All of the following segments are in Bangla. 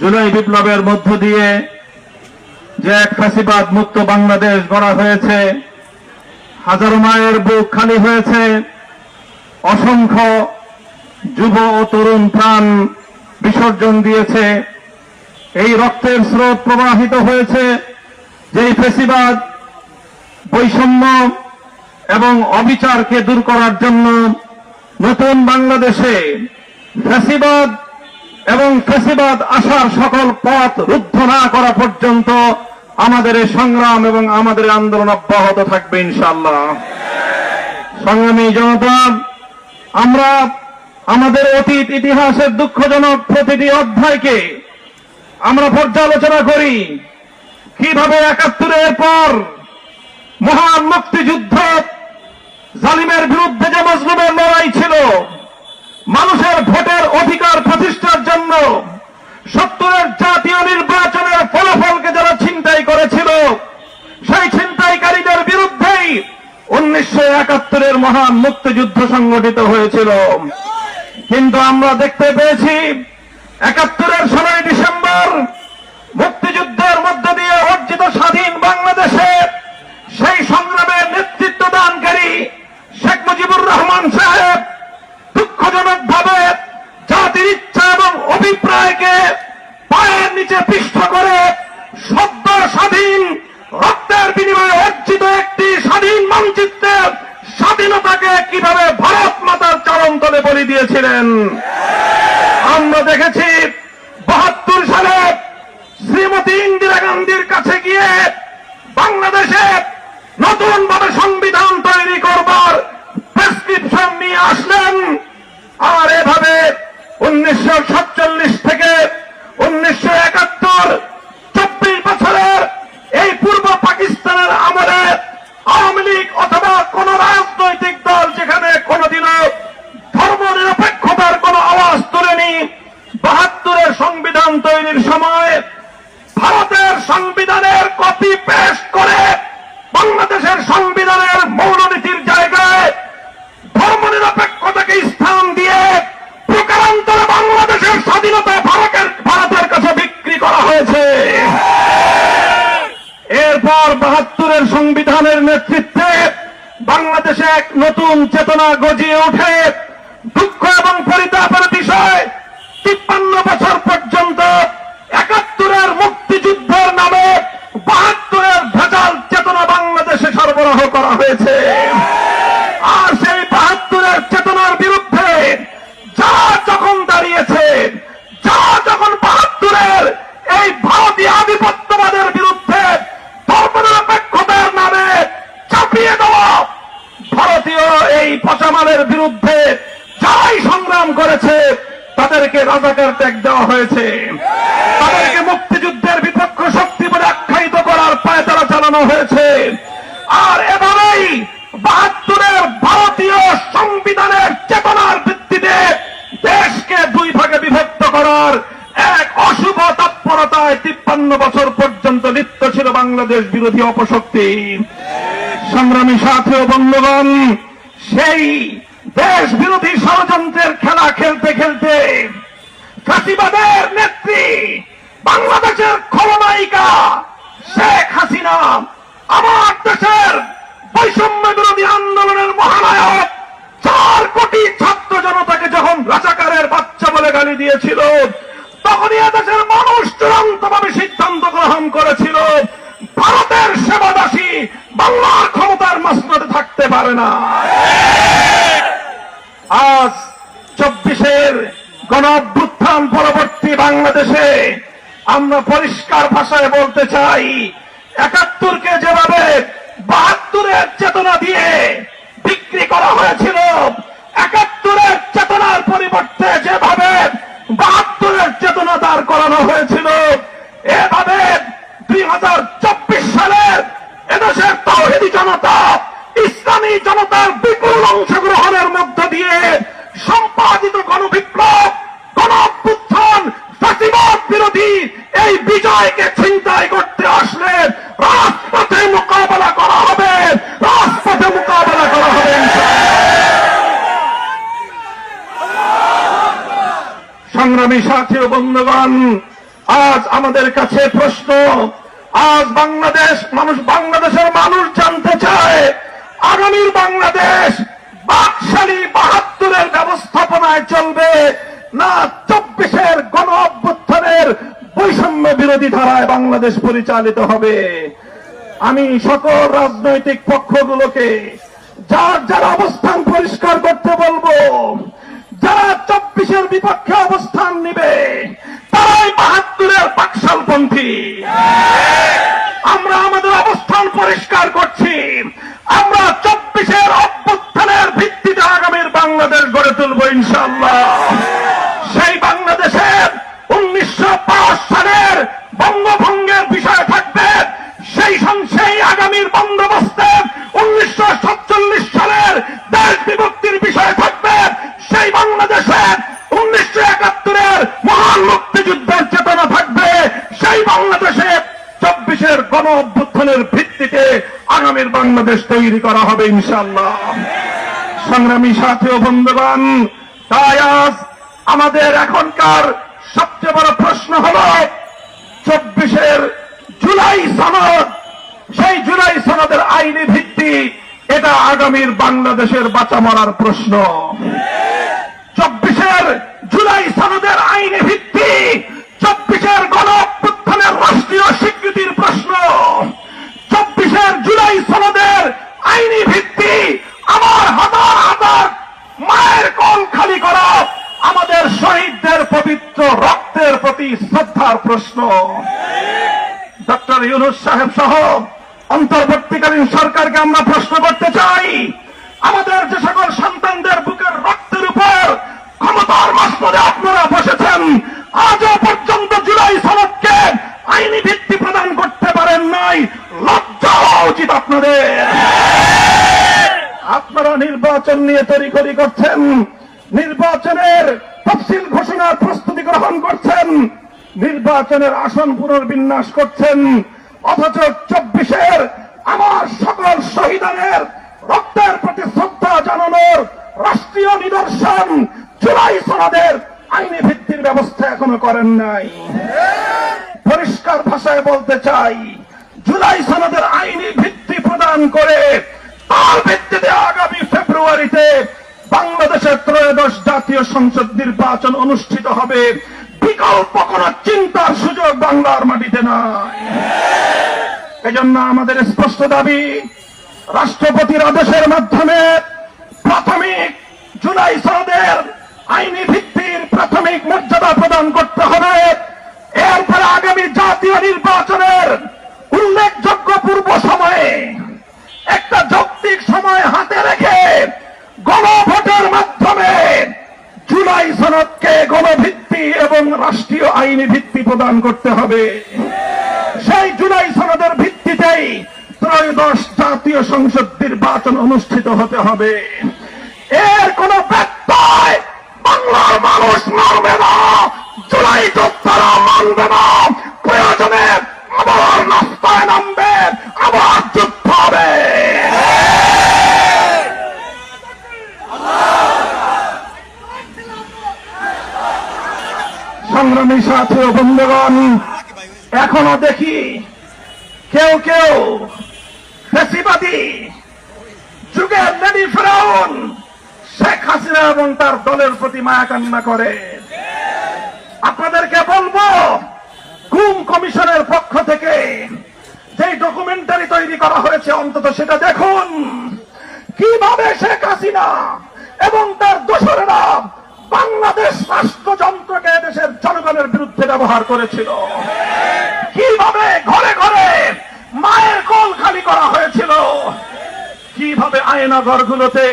জুলাই বিপ্লবের মধ্য দিয়ে যে এক ফাঁসিবাদ মুক্ত বাংলাদেশ গড়া হয়েছে, হাজারো মায়ের বুক খালি হয়েছে, অসংখ্য যুব ও তরুণ প্রাণ বিসর্জন দিয়েছে, এই রক্তের স্রোত প্রবাহিত হয়েছে, যেই ফেসিবাদ বৈষম্য এবং অবিচারকে দূর করার জন্য নতুন বাংলাদেশে ফ্যাসিবাদ এবং ফেসিবাদ আসার সকল পথ রুদ্ধ না করা পর্যন্ত আমাদের এই সংগ্রাম এবং আমাদের আন্দোলন অব্যাহত থাকবে ইনশাল্লাহ সংগ্রামী জনতা, আমরা আমাদের অতীত ইতিহাসের দুঃখজনক প্রতিটি অধ্যায়কে আমরা পর্যালোচনা করি। কীভাবে একাত্তরের পর মহান মুক্তিযুদ্ধ জালিমের বিরুদ্ধে যে মজলুমের লড়াই ছিল মানুষের ভোটের অধিকার প্রতিষ্ঠার জন্য সত্তরের জাতীয় নির্বাচনের ফলাফলকে যারা ছিনতাই করেছিল, সেই ছিনতাইকারীদের বিরুদ্ধেই উনিশশো একাত্তরের মহান মুক্তিযুদ্ধ সংগঠিত হয়েছিল। কিন্তু আমরা দেখতে পেয়েছি, একাত্তরের ষোলোই ডিসেম্বর মুক্তিযুদ্ধের মধ্য দিয়ে অর্জিত স্বাধীন বাংলাদেশে সেই সংগ্রামের নেতৃত্ব দানকারী শেখ মুজিবুর রহমান সাহেব দুঃখজনক ভাবে জাতির ইচ্ছা এবং অভিপ্রায়কে পায়ের নিচে পিষ্ট করে সদ্য স্বাধীন রক্তের বিনিময়ে অর্জিত একটি স্বাধীন মানচিত্রের স্বাধীনতাকে কীভাবে ভারত মাতার চরণ দিয়েছিলেন। আমরা দেখেছি বাহাত্তর সালে শ্রীমতী ইন্দিরা গান্ধীর কাছে গিয়ে বাংলাদেশে নতুন ভাবে সংবিধান তৈরি করবার প্রেসক্রিপশন নিয়ে আসলেন। আর এভাবে উনিশশো সাতচল্লিশ থেকে উনিশশো একাত্তর চব্বিশ বছরের এই পূর্ব পাকিস্তানের আমলে আওয়ামী লীগ অথবা কোন রাজনৈতিক দল যেখানে কোনোদিনও ধর্ম নিরপেক্ষতার কোন আওয়াজ তোলেনি বাহাত্তরের সংবিধান তৈরির সময় ভারতের সংবিধানের কপি পেস্ট করে বাংলাদেশের সংবিধানের মৌলনীতির জায়গায় ধর্ম নিরপেক্ষতাকে স্থান দিয়ে প্রকারান্তরে বাংলাদেশের স্বাধীনতা ভারতের ভারতের কাছে বিক্রি করা হয়েছে এরপর বাহাত্তরের সংবিধানের নেতৃত্বে বাংলাদেশে এক নতুন চেতনা গজিয়ে ওঠে। দুঃখ এবং পরিতাপের বিষয় তিপ্পান্ন বছর পর্যন্ত একাত্তরের মুক্তিযুদ্ধের নামে বাহাত্তরের ভেজাল চেতনা বাংলাদেশে সরবরাহ করা হয়েছে আর সেই বাহাত্তরের চেতনার বিরুদ্ধে যা যখন দাঁড়িয়েছে যা যখন বাহাত্তরের এই ভারতীয় আধিপত্যবাদের বিরুদ্ধে ধর্মনিরপেক্ষতার নামে চাপিয়ে দেওয়া ভারতীয় পচামালের বিরুদ্ধে যারাই সংগ্রাম করেছে, তাদেরকে রাজাকার ত্যাগ দেওয়া হয়েছে। তাদেরকে মুক্তিযুদ্ধের বিপক্ষ শক্তি বলে আখ্যায়িত করার পায়ে তারা চালানো হয়েছে। আর এভাবেই বাহাত্তরের ভারতীয় সংবিধানের চেতনার ভিত্তিতে দেশকে দুই ভাগে বিভক্ত করার এক অশুভ তৎপরতায় তিপ্পান্ন বছর পর্যন্ত লিপ্ত ছিল বাংলাদেশ বিরোধী অপশক্তি। সংগ্রামী সাথী বন্ধুগণ সেই দেশ বিরোধী ষড়যন্ত্রের খেলা খেলতে খেলতে ফাঁসিবাদের নেত্রী বাংলাদেশের খলনায়িকা শেখ হাসিনা আমার দেশের বৈষম্য বিরোধী আন্দোলনের মহানায়ক চার কোটি ছাত্র জনতাকে যখন রাজাকারের বাচ্চা বলে গালি দিয়েছিল, তখনই এদেশের মানুষ চূড়ান্ত ভাবে সিদ্ধান্ত গ্রহণ করেছিল, ভারতের সেবাদাসী বাংলার ক্ষমতার মাসনাতে থাকতে পারে না। আজ চব্বিশের গণঅভ্যুত্থান পরবর্তী বাংলাদেশে আমরা পরিষ্কার ভাষায় বলতে চাই, একাত্তরকে যেভাবে বাহাত্তরের চেতনা দিয়ে বিক্রি করা হয়েছিল, একাত্তরের চেতনার পরিবর্তে যেভাবে বাহাত্তরের চেতনা দাঁড় করানো হয়েছিল, এভাবে দুই হাজার চব্বিশ সালের এদেশের তৌহিদি জনতা ইসলামী জনতার বিপুল অংশগ্রহণের মধ্য দিয়ে সম্পাদিত গণবিপ্লব গণ অভ্যুত্থান ফাঁসিবাদ বিরোধী এই বিজয়কে ছিনতাই করতে আসলে রাজপথে মোকাবেলা করা হবে। রাজপথে মোকাবেলা করা হবে। সংগ্রামী সাথী বন্ধুগণ, আজ আমাদের কাছে প্রশ্ন, আজ বাংলাদেশ, মানুষ বাংলাদেশের মানুষ জানতে চায় আগামীর বাংলাদেশ বাকশালী বাহাত্তরের ব্যবস্থাপনায় চলবে না চব্বিশের গণ অভ্যুত্থানের বৈষম্য বিরোধী ধারায় বাংলাদেশ পরিচালিত হবে। আমি সকল রাজনৈতিক পক্ষগুলোকে যার যার অবস্থান পরিষ্কার করতে বলব, যারা চব্বিশের বিপক্ষে অবস্থান নিবে, তারাই বাহাত্তরের পাকশালপন্থী আমরা আমাদের অবস্থান পরিষ্কার করছি। আমরা চব্বিশের অভ্যুত্থানের ভিত্তিতে আগামীর বাংলাদেশ গড়ে তুলব ইনশাল্লাহ সেই বাংলাদেশের উনিশশো সালের বঙ্গভঙ্গের বিষয় থাকবে সেই সং- সেই আগামীর বন্দোবস্তের উনিশশো সাতচল্লিশ সালের দেশ বিভক্তির বিষয় থাকবে সেই বাংলাদেশের উনিশশো একাত্তরের মহান মুক্তিযুদ্ধের চেতনা থাকবে সেই বাংলাদেশে চব্বিশের গণ অভ্যুত্থানের ভিত্তিতে আগামীর বাংলাদেশ তৈরি করা হবে ইনশাল্লাহ সংগ্রামী সাথী ও বন্ধুগণ, তাই আজ আমাদের এখনকার সবচেয়ে বড় প্রশ্ন হল, চব্বিশের জুলাই সনদ, সেই জুলাই সনদের আইনি ভিত্তি, এটা আগামীর বাংলাদেশের বাঁচা মরার প্রশ্ন। চব্বিশের জুলাই সনদের আইনি ভিত্তি, চব্বিশের গণ রাষ্ট্রীয় স্বীকৃতির প্রশ্ন। চব্বিশের জুলাই সনদের আইনি ভিত্তি আমার হাজার হাজার মায়ের কল খালি করা আমাদের শহীদদের পবিত্র রক্তের প্রতি শ্রদ্ধার প্রশ্ন। ডক্টর ইউনুস সাহেব সহ অন্তর্বর্তীকালীন সরকারকে আমরা প্রশ্ন করতে চাই। আমাদের যে সকল সন্তানদের বুকের রক্তের উপর ক্ষমতার মাসপদে আপনারা বসেছেন, আজও পর্যন্ত জুলাই সনদকে আইনি ভিত্তি প্রদান করতে পারেন নাই। লজ্জা হওয়া উচিত আপনাদের। আপনারা নির্বাচন নিয়ে তৈরি করছেন, নির্বাচনের তফসিল ঘোষণার প্রস্তুতি গ্রহণ করছেন নির্বাচনের আসন পুনর্বিন্যাস করছেন, অথচ চব্বিশের আমার সকল শহীদানের রক্তের প্রতি শ্রদ্ধা জানানোর রাষ্ট্রীয় নিদর্শন জুলাই সনদের আইনি ভিত্তির ব্যবস্থা এখনও করেন নাই। পরিষ্কার ভাষায় বলতে চাই, জুলাই সনদের আইনি ভিত্তি প্রদান করে তার ভিত্তিতে আগামী ফেব্রুয়ারিতে বাংলাদেশের ত্রয়োদশ জাতীয় সংসদ নির্বাচন অনুষ্ঠিত হবে। বিকল্প কোন চিন্তার সুযোগ বাংলার মাটিতে নাই। এজন্য আমাদের স্পষ্ট দাবি, রাষ্ট্রপতির আদেশের মাধ্যমে প্রাথমিক জুলাই সনদের আইনি ভিত্তির প্রাথমিক মর্যাদা প্রদান করতে হবে। এরপরে আগামী জাতীয় নির্বাচনের উল্লেখযোগ্য পূর্ব সময়ে একটা যৌক্তিক সময় হাতে রেখে গণভোটের মাধ্যমে জুলাই সনদকে গণভিত্তি এবং রাষ্ট্রীয় আইনি ভিত্তি প্রদান করতে হবে। সেই জুলাই সনদের ভিত্তিতেই ত্রয়োদশ জাতীয় সংসদ নির্বাচন অনুষ্ঠিত হতে হবে। এর কোন ব্যত্যয় বাংলার মানুষ মানবে না। জুলাই যোদ্ধারা মানবে না। প্রয়োজনে আবার রাস্তায় নামবে। আবার যুদ্ধ হবে সংগ্রামী সাথী বন্ধুগণ, এখনও দেখি কেউ কেউ ফেসিবাদী যুগের লেডি ফেরাউন শেখ হাসিনা এবং তার দলের প্রতি মায়া কান্না করে। আপনাদেরকে বলব, গুম কমিশনের পক্ষ থেকে যে ডকুমেন্টারি তৈরি করা হয়েছে, অন্তত সেটা দেখুন। কীভাবে শেখ হাসিনা এবং তার দোসরেরা বাংলাদেশ রাষ্ট্রযন্ত্রকে দেশের জনগণের বিরুদ্ধে ব্যবহার করেছিল। কীভাবে ঘরে ঘরে মায়ের কোল খালি করা হয়েছিল? কীভাবে আয়না ঘরগুলোতে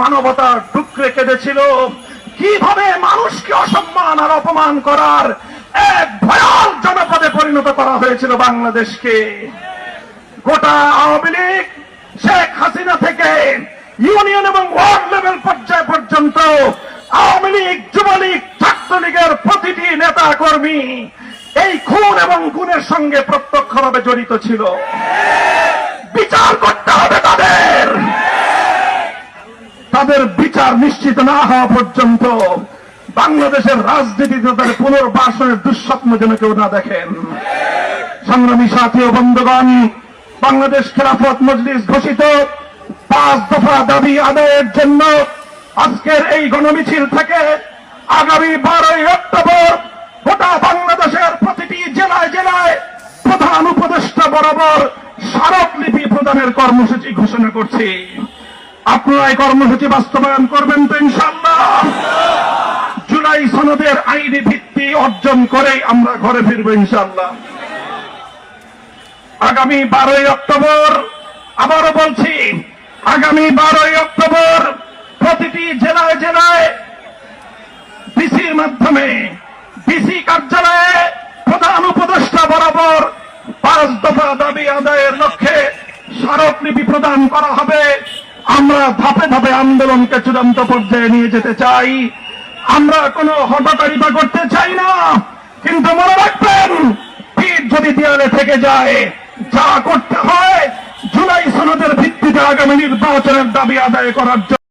মানবতার টুকরে কেঁদেছিল? কীভাবে মানুষকে অসম্মান আর অপমান করার এক ভয়াল জনপদে পরিণত করা হয়েছিল বাংলাদেশকে? গোটা আওয়ামী লীগ, শেখ হাসিনা থেকে ইউনিয়ন এবং ওয়ার্ড লেভেল পর্যায় পর্যন্ত আওয়ামী লীগ, যুবলীগ, ছাত্রলীগের প্রতিটি নেতা কর্মী এই খুন এবং গুণের সঙ্গে প্রত্যক্ষভাবে জড়িত ছিল। বিচার করতে হবে তাদের। তাদের বিচার নিশ্চিত না হওয়া পর্যন্ত বাংলাদেশের রাজনীতিতে তাদের পুনর্বাসনের দুঃস্বপ্ন যেন কেউ না দেখেন। সংগ্রামী সাথী ও বন্ধুগণ, বাংলাদেশ খেলাফত মজলিস ঘোষিত পাঁচ দফা দাবি আদায়ের জন্য আজকের এই গণমিছিল থেকে আগামী বারোই অক্টোবর গোটা বাংলাদেশের প্রতিটি জেলায় জেলায় প্রধান উপদেষ্টা বরাবর স্মারকলিপি প্রদানের কর্মসূচি ঘোষণা করছি। আপনারা এই কর্মসূচি বাস্তবায়ন করবেন তো ইনশাল্লাহ জুলাই সনদের আইনি ভিত্তি অর্জন করেই আমরা ঘরে ফিরবো ইনশাল্লাহ আগামী বারোই অক্টোবর আবারও বলছি, আগামী বারোই অক্টোবর প্রতিটি জেলায় জেলায় ডিসির মাধ্যমে ডিসি কার্যালয়ে প্রধান উপদেষ্টা বরাবর পাঁচ দফা দাবি আদায়ের লক্ষ্যে স্মারকলিপি প্রদান করা হবে। আমরা ধাপে ধাপে আন্দোলনকে চূড়ান্ত পর্যায়ে নিয়ে যেতে চাই। আমরা কোনো হটকারিতা করতে চাই না। কিন্তু মনে রাখবেন পিঠ যদি দেয়ালে থেকে যায়, যা করতে হয়, জুলাই সনদের ভিত্তিতে আগামী নির্বাচনের দাবি আদায় করার জন্য